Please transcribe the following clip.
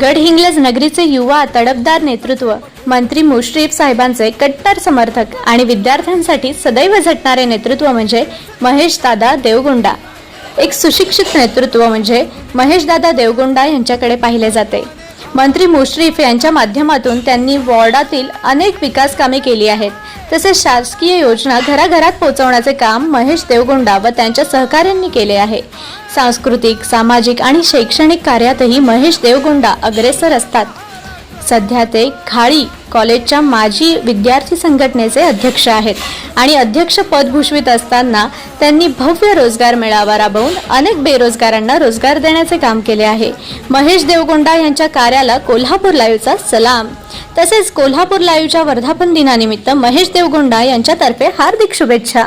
गडहिंग्लज नगरीचे युवा तडफदार नेतृत्व मंत्री मुश्रीफ साहेबांचे कट्टर समर्थक आणि विद्यार्थ्यांसाठी सदैव झटणारे नेतृत्व म्हणजे महेश दादा देवगुंडा. एक सुशिक्षित नेतृत्व म्हणजे महेश दादा देवगुंडा यांच्याकडे पाहिले जाते. मंत्री मुश्रीफ यांच्या माध्यमातून त्यांनी वॉर्डातील अनेक विकास कामे केली आहेत. तसेच शासकीय योजना घराघरात पोहोचवण्याचे काम महेश देवगुंडा व त्यांच्या सहकाऱ्यांनी केले आहे. सांस्कृतिक सामाजिक आणि शैक्षणिक कार्यातही महेश देवगुंडा अग्रेसर असतात. सध्या ते खाळी कॉलेजच्या माजी विद्यार्थी संघटनेचे अध्यक्ष आहेत. आणि अध्यक्ष पद भूषवित असताना त्यांनी भव्य रोजगार मेळावा राबवून अनेक बेरोजगारांना रोजगार देण्याचे काम केले आहे. महेश देवगोंडा यांच्या कार्याला कोल्हापूर लाईव्हचा सलाम. तसेच कोल्हापूर लाईव्हच्या वर्धापन दिनानिमित्त महेश देवगोंडा यांच्यातर्फे हार्दिक शुभेच्छा.